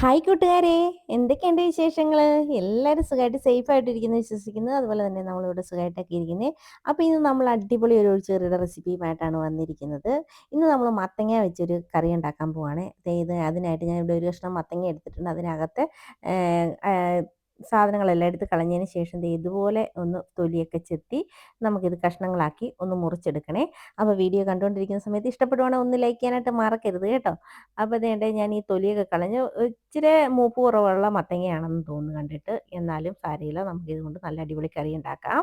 Hi കൂട്ടുകാരെ. എന്തൊക്കെയുണ്ട് വിശേഷങ്ങൾ എല്ലാവരും സുഖമായിട്ട് സേഫ് ആയിട്ട് ആയിട്ടിരിക്കുന്നു വിശ്വസിക്കുന്നത് അതുപോലെ തന്നെ നമ്മളിവിടെ സുഖമായിട്ടൊക്കെ ഇരിക്കുന്നത് അപ്പോൾ ഇന്ന് നമ്മൾ അടിപൊളി ഒരു ചെറുകിട റെസിപ്പിയുമായിട്ടാണ് വന്നിരിക്കുന്നത്. ഇന്ന് നമ്മൾ മത്തങ്ങ വെച്ചൊരു കറി ഉണ്ടാക്കാൻ പോവാണ്. ഇത് അതിനായിട്ട് ഞാൻ ഇവിടെ ഒരു കഷ്ണം മത്തങ്ങ എടുത്തിട്ടുണ്ട്. അതിനകത്ത് സാധനങ്ങളെല്ലാം എടുത്ത് കളഞ്ഞതിന് ശേഷം ഇതുപോലെ ഒന്ന് തൊലിയൊക്കെ ചെത്തി നമുക്കിത് കഷ്ണങ്ങളാക്കി ഒന്ന് മുറിച്ചെടുക്കണേ. അപ്പോൾ വീഡിയോ കണ്ടുകൊണ്ടിരിക്കുന്ന സമയത്ത് ഇഷ്ടപ്പെടുവാണെങ്കിൽ ഒന്ന് ലൈക്ക് ചെയ്യാനായിട്ട് മറക്കരുത് കേട്ടോ. അപ്പോൾ അതേണ്ട ഞാൻ ഈ തൊലിയൊക്കെ കളഞ്ഞ് ഇച്ചിരി മൂപ്പ് കുറവുള്ള മത്തങ്ങയാണെന്ന് തോന്നുന്നു കണ്ടിട്ട്. എന്നാലും സാരയില്ല നമുക്കിതുകൊണ്ട് നല്ല അടിപൊളി കറി ഉണ്ടാക്കാം.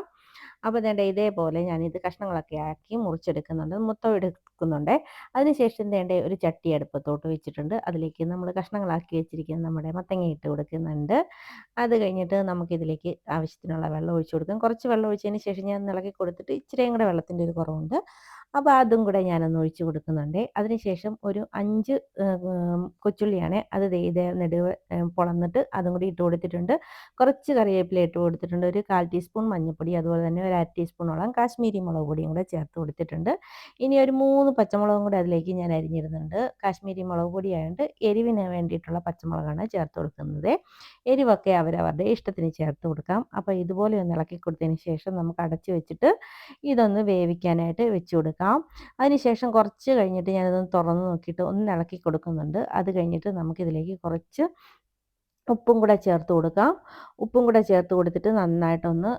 അപ്പോൾ വേണ്ട ഇതേപോലെ ഞാനിത് കഷ്ണങ്ങളൊക്കെ ആക്കി മുറിച്ചെടുക്കുന്നുണ്ട്. മൊത്തം എടുക്കുന്നുണ്ട്. അതിനുശേഷം തേണ്ട ഒരു ചട്ടി അടുപ്പത്തോട്ട് വെച്ചിട്ടുണ്ട്. അതിലേക്ക് നമ്മൾ കഷ്ണങ്ങളാക്കി വെച്ചിരിക്കുന്ന നമ്മുടെ മത്തങ്ങ ഇട്ട് കൊടുക്കുന്നുണ്ട്. അത് കഴിഞ്ഞിട്ട് നമുക്കിതിലേക്ക് ആവശ്യത്തിനുള്ള വെള്ളം ഒഴിച്ചു കൊടുക്കും. കുറച്ച് വെള്ളം ഒഴിച്ചതിന് ശേഷം ഞാൻ ഇളക്കി കൊടുത്തിട്ട് ഇച്ചിരിയും കൂടെ വെള്ളത്തിന്റെ ഒരു കുറവുണ്ട്. അപ്പോൾ അതും കൂടെ ഞാനൊന്ന് ഒഴിച്ചു കൊടുക്കുന്നുണ്ട്. അതിനുശേഷം ഒരു അഞ്ച് കൊച്ചുള്ളിയാണ് അത് ഇതേ നെടുവ് പൊളന്നിട്ട് അതും കൂടി ഇട്ട് കൊടുത്തിട്ടുണ്ട്. കുറച്ച് കറിവേപ്പില ഇട്ട് കൊടുത്തിട്ടുണ്ട്. ഒരു കാൽ ടീസ്പൂൺ മഞ്ഞൾപ്പൊടി അതുപോലെ തന്നെ ഒരു അര ടീസ്പൂണോളം കാശ്മീരി മുളക് പൊടിയും കൂടെ ചേർത്ത് കൊടുത്തിട്ടുണ്ട്. ഇനി ഒരു മൂന്ന് പച്ചമുളകും കൂടെ അതിലേക്ക് ഞാൻ അരിഞ്ഞിരുന്നുണ്ട് കാശ്മീരി മുളക് പൊടി ആയതുകൊണ്ട് എരിവിന് വേണ്ടിയിട്ടുള്ള പച്ചമുളകാണ് ചേർത്ത് കൊടുക്കുന്നത്. എരിവൊക്കെ അവരവരുടെ ഇഷ്ടത്തിന് ചേർത്ത് കൊടുക്കാം. അപ്പോൾ ഇതുപോലെ ഒന്ന് ഇളക്കി കൊടുത്തതിന് ശേഷം നമുക്ക് അടച്ചു വെച്ചിട്ട് ഇതൊന്ന് വേവിക്കാനായിട്ട് വെച്ചു കൊടുക്കാം. അതിനുശേഷം കുറച്ച് കഴിഞ്ഞിട്ട് ഞാനിതൊന്ന് തുറന്ന് നോക്കിയിട്ട് ഒന്ന് ഇളക്കി കൊടുക്കുന്നുണ്ട്. അത് കഴിഞ്ഞിട്ട് നമുക്കിതിലേക്ക് കുറച്ച് ഉപ്പും കൂടെ ചേർത്ത് കൊടുക്കാം. ഉപ്പും കൂടെ ചേർത്ത് കൊടുത്തിട്ട് നന്നായിട്ടൊന്ന്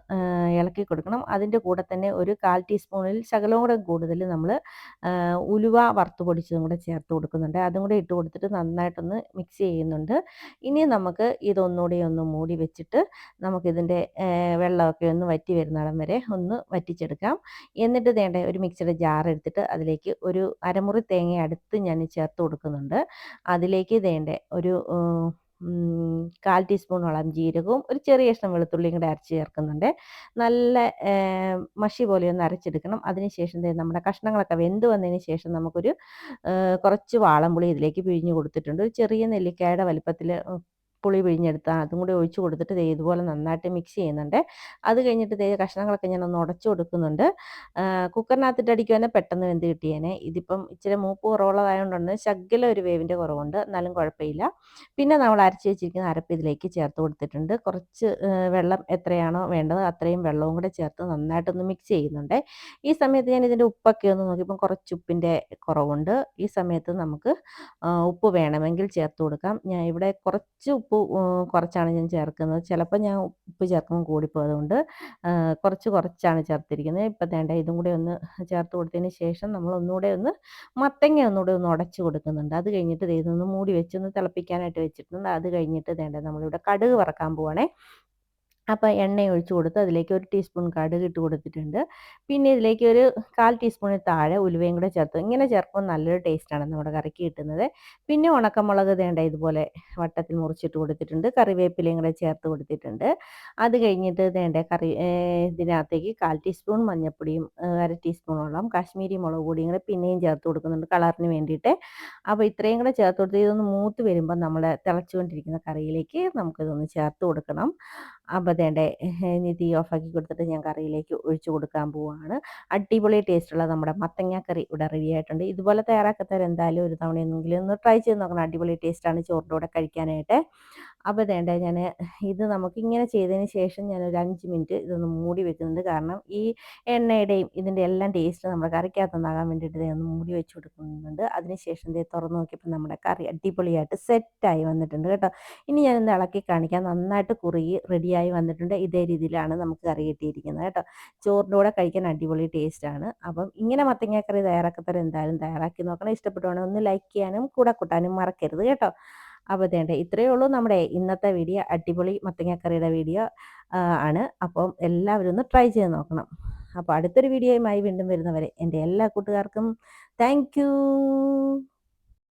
ഇളക്കി കൊടുക്കണം. അതിന്റെ കൂടെ തന്നെ ഒരു കാൽ ടീസ്പൂണിൽ ശകലവും കൂടെ കൂടുതൽ നമ്മൾ ഉലുവ വറുത്ത് പൊടിച്ചതും കൂടെ ചേർത്ത് കൊടുക്കുന്നുണ്ട്. അതും കൂടെ ഇട്ട് കൊടുത്തിട്ട് നന്നായിട്ടൊന്ന് മിക്സ് ചെയ്യുന്നുണ്ട്. ഇനി നമുക്ക് ഇതൊന്നുകൂടി ഒന്ന് മൂടി വെച്ചിട്ട് നമുക്കിതിന്റെ വെള്ളമൊക്കെ ഒന്ന് വറ്റി വരുന്നിടം വരെ ഒന്ന് വറ്റിച്ചെടുക്കാം. എന്നിട്ട് വേണ്ട ഒരു മിക്സിയുടെ ജാർ എടുത്തിട്ട് അതിലേക്ക് ഒരു അരമുറി തേങ്ങ അടുത്ത് ഞാൻ ചേർത്ത് കൊടുക്കുന്നുണ്ട്. അതിലേക്ക് വേണ്ട ഒരു കാൽ ടീസ്പൂണോളം ജീരകവും ഒരു ചെറിയ കഷ്ണം വെളുത്തുള്ളിയും കൂടെ അരച്ച് ചേർക്കുന്നുണ്ട്. നല്ല മഷി പോലെ ഒന്ന് അരച്ചെടുക്കണം. അതിനുശേഷം നമ്മുടെ കഷ്ണങ്ങളൊക്കെ വെന്ത് വന്നതിന് ശേഷം നമുക്കൊരു കുറച്ച് വാളംപുളി ഇതിലേക്ക് പിഴിഞ്ഞ് കൊടുത്തിട്ടുണ്ട്. ഒരു ചെറിയ നെല്ലിക്കായുടെ വലിപ്പത്തിൽ പുളി പിഴിഞ്ഞെടുത്ത് അതും കൂടി ഒഴിച്ച് കൊടുത്തിട്ട് ദേ ഇതുപോലെ നന്നായിട്ട് മിക്സ് ചെയ്യുന്നുണ്ട്. അത് കഴിഞ്ഞിട്ട് ദേ കഷ്ണങ്ങളൊക്കെ ഞാൻ ഒന്ന് ഉടച്ചു കൊടുക്കുന്നുണ്ട്. കുക്കറിനകത്തിട്ട് അടിക്കുവാനെ പെട്ടെന്ന് വെന്ത് കിട്ടിയേനെ. ഇതിപ്പം ഇച്ചിരി മൂപ്പ് കുറവുള്ളതായതുകൊണ്ടാണ് ശകല ഒരു വേവിന്റെ കുറവുണ്ട്. എന്നാലും കുഴപ്പമില്ല. പിന്നെ നമ്മൾ അരച്ച് വെച്ചിരിക്കുന്ന അരപ്പ് ഇതിലേക്ക് ചേർത്ത് കൊടുത്തിട്ടുണ്ട്. കുറച്ച് വെള്ളം എത്രയാണോ വേണ്ടത് അത്രയും വെള്ളവും കൂടെ ചേർത്ത് നന്നായിട്ടൊന്ന് മിക്സ് ചെയ്യുന്നുണ്ട്. ഈ സമയത്ത് ഞാൻ ഇതിന്റെ ഉപ്പൊക്കെ ഒന്ന് നോക്കിയപ്പം കുറച്ച് ഉപ്പിന്റെ കുറവുണ്ട്. ഈ സമയത്ത് നമുക്ക് ഉപ്പ് വേണമെങ്കിൽ ചേർത്ത് കൊടുക്കാം. ഞാൻ ഇവിടെ കുറച്ച് ഉപ്പ് കുറച്ചാണ് ഞാൻ ചേർക്കുന്നത്. ചിലപ്പോൾ ഞാൻ ഉപ്പ് ചേർക്കുമ്പോൾ കൂടിപ്പോയതുകൊണ്ട് കുറച്ച് കുറച്ചാണ് ചേർത്തിരിക്കുന്നത്. ഇപ്പം വേണ്ട ഇതും കൂടെ ഒന്ന് ചേർത്ത് കൊടുത്തതിന് ശേഷം നമ്മൾ ഒന്നുകൂടെ ഒന്ന് മത്തങ്ങ ഒന്നുകൂടെ ഒന്ന് ഉടച്ച് കൊടുക്കുന്നുണ്ട്. അത് കഴിഞ്ഞിട്ട് ഇതൊന്ന് മൂടി വെച്ച് ഒന്ന് തിളപ്പിക്കാനായിട്ട് വെച്ചിട്ടുണ്ട്. അത് കഴിഞ്ഞിട്ട് വേണ്ട നമ്മളിവിടെ കടുക് വറക്കാൻ പോവാണേ. അപ്പോൾ എണ്ണ ഒഴിച്ച് കൊടുത്ത് അതിലേക്ക് ഒരു ടീസ്പൂൺ കടുക് ഇട്ട് കൊടുത്തിട്ടുണ്ട്. പിന്നെ ഇതിലേക്ക് ഒരു കാൽ ടീസ്പൂണിൽ താഴെ ഉലുവയും കൂടെ ചേർത്ത് ഇങ്ങനെ ചേർക്കുമ്പോൾ നല്ലൊരു ടേസ്റ്റാണ് നമ്മുടെ കറിക്ക് കിട്ടുന്നത്. പിന്നെ ഉണക്കമുളക് തേണ്ട ഇതുപോലെ വട്ടത്തിൽ മുറിച്ചിട്ട് കൊടുത്തിട്ടുണ്ട്. കറിവേപ്പിലയും കൂടെ ചേർത്ത് കൊടുത്തിട്ടുണ്ട്. അത് കഴിഞ്ഞിട്ട് തേണ്ട കറി ഇതിനകത്തേക്ക് കാൽ ടീസ്പൂൺ മഞ്ഞൾപ്പൊടിയും അര ടീസ്പൂണോളം കാശ്മീരി മുളക് പൊടിയും കൂടെ പിന്നെയും ചേർത്ത് കൊടുക്കുന്നുണ്ട് കളറിന് വേണ്ടിയിട്ട്. അപ്പോൾ ഇത്രയും കൂടെ ചേർത്ത് കൊടുത്ത് ഇതൊന്ന് മൂത്ത് വരുമ്പോൾ നമ്മൾ തിളച്ചുകൊണ്ടിരിക്കുന്ന കറിയിലേക്ക് നമുക്കിതൊന്ന് ചേർത്ത് കൊടുക്കണം. അപ്പോൾ ഇനി തീ ഓഫാക്കി കൊടുത്തിട്ട് ഞാൻ കറിയിലേക്ക് ഒഴിച്ചു കൊടുക്കാൻ പോവുകയാണ് അടിപൊളി ടേസ്റ്റുള്ള നമ്മുടെ മത്തങ്ങ കറി ഇവിടെ റെഡി ആയിട്ടുണ്ട്. ഇതുപോലെ തയ്യാറാക്കാത്തവരെന്തായാലും ഒരു തവണയെന്നെങ്കിലും ഒന്ന് ട്രൈ ചെയ്ത് നോക്കണം. അടിപൊളി ടേസ്റ്റാണ് ചോറിന്റെ കൂടെ കഴിക്കാനായിട്ട്. അപ്പോൾ വേണ്ട ഞാൻ ഇത് നമുക്ക് ഇങ്ങനെ ചെയ്തതിന് ശേഷം ഞാൻ ഒരു അഞ്ച് മിനിറ്റ് ഇതൊന്ന് മൂടി വെക്കുന്നുണ്ട്. കാരണം ഈ എണ്ണയുടെയും ഇതിന്റെ എല്ലാം ടേസ്റ്റ് നമ്മുടെ കറിക്കകത്തുനിന്നാകാൻ വേണ്ടിയിട്ട് ഇതൊന്ന് മൂടി വെച്ച് കൊടുക്കുന്നുണ്ട്. അതിനുശേഷം ഇത് തുറന്ന് നോക്കിയപ്പോൾ നമ്മുടെ കറി അടിപൊളിയായിട്ട് സെറ്റായി വന്നിട്ടുണ്ട് കേട്ടോ. ഇനി ഞാൻ ഞാനൊന്ന് ഇളക്കി കാണിക്കാം. നന്നായിട്ട് കുറുകി റെഡിയായി വന്നിട്ടുണ്ട്. ഇതേ രീതിയിലാണ് നമുക്ക് കറി കിട്ടിയിരിക്കുന്നത് കേട്ടോ. ചോറിന്റെ കൂടെ കഴിക്കാൻ അടിപൊളി ടേസ്റ്റാണ് അപ്പം ഇങ്ങനെ മത്തങ്ങ കറി എന്തായാലും തയ്യാറാക്കി നോക്കണം. ഇഷ്ടപ്പെട്ടുവാണെങ്കിൽ ഒന്ന് ലൈക്ക് ചെയ്യാനും കൂടെ കൂട്ടാനും മറക്കരുത് കേട്ടോ. അപ്പോൾ ഇതേണ്ട ഇത്രയേ ഉള്ളൂ നമ്മുടെ ഇന്നത്തെ വീഡിയോ. അടിപൊളി മത്തങ്ങക്കറിയുടെ വീഡിയോ ആണ്. അപ്പം എല്ലാവരും ഒന്ന് ട്രൈ ചെയ്ത് നോക്കണം. അപ്പോൾ അടുത്തൊരു വീഡിയോയുമായി വീണ്ടും വരുന്നവരെ എന്റെ എല്ലാ കൂട്ടുകാർക്കും താങ്ക്